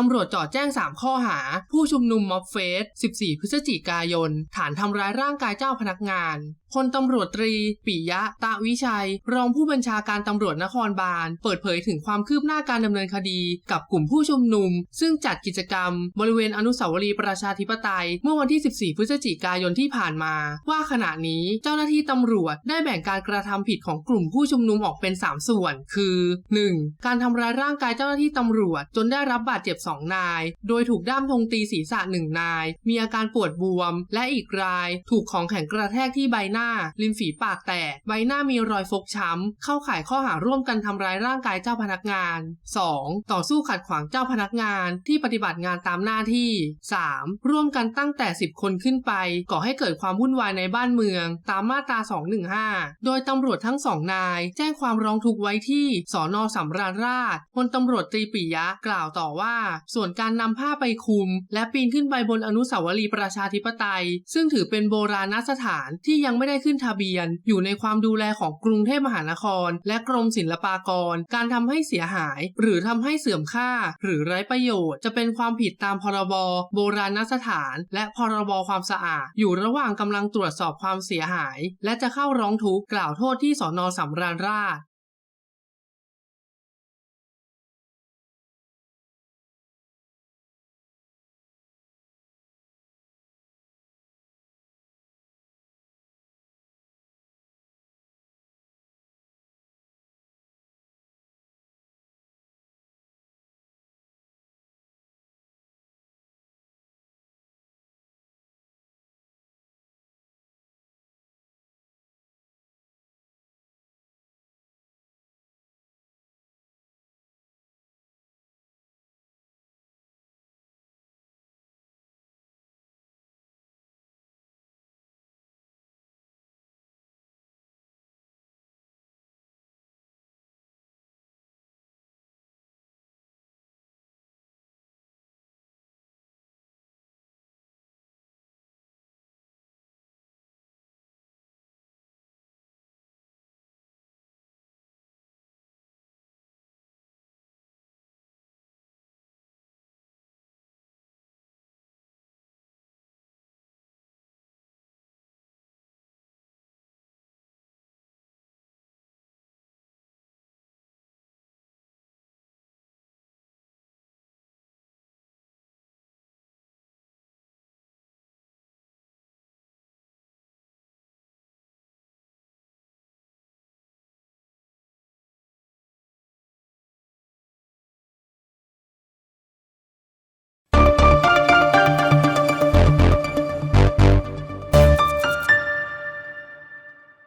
ตำรวจจ่อแจ้ง 3 ข้อหา ผู้ชุมนุมม็อบเฟส 14 พฤศจิกายน ฐานทำร้ายร่างกายเจ้าพนักงานพลตำรวจตรี ปิยะตะวิชัย รองผู้บัญชาการตำรวจนครบาล เปิดเผยถึงความคืบหน้าการดำเนินคดี กับกลุ่มผู้ชุมนุม ซึ่งจัดกิจกรรม บริเวณอนุสาวรีย์ประชาธิปไตย เมื่อวันที่ 14 พฤศจิกายนที่ผ่านมา ว่าขณะนี้เจ้าหน้าที่ตำรวจได้แบ่งการกระทำผิดของกลุ่มผู้ชุมนุมออกเป็น 3 ส่วน คือ 1. การทำร้ายร่างกายเจ้าหน้าที่ตำรวจ จนได้รับบาดเจ็บ 2 นาย โดยถูกด้ามธงตีศีรษะ1นาย มีอาการปวดบวม และอีกราย ถูกของแข็งกระแทกที่ใบหน้าน้า ริมฝีปากแตก ใบหน้ามีรอยฟกช้ำ เข้าข่ายข้อหาร่วมกันทำร้ายร่างกายเจ้าพนักงาน 2. ต่อสู้ขัดขวางเจ้าพนักงานที่ปฏิบัติงานตามหน้าที่ 3. ร่วมกันตั้งแต่ 10 คนขึ้นไป ก่อให้เกิดความวุ่นวายในบ้านเมือง ตามมาตรา 215 โดยตำรวจทั้งสองนาย แจ้งความร้องทุกข์ไว้ที่สอนอสำราญราชพลตำรวจตรีปิยะกล่าวต่อว่า ส่วนการนำผ้าไปคลุม และปีนขึ้นไปบนอนุสาวรีย์ประชาธิปไตย ซึ่งถือเป็นโบราณสถานที่ยังไม่ได้ขึ้นทะเบียน อยู่ในความดูแลของกรุงเทพมหานคร และกรมศิลปากร การทำให้เสียหาย หรือทำให้เสื่อมค่า หรือไร้ประโยชน์ จะเป็นความผิดตามพรบโบราณสถาน และพรบความสะอาด อยู่ระหว่างกำลังตรวจสอบความเสียหาย และจะเข้าร้องทุกข์กล่าวโทษที่สอนอสำราญราช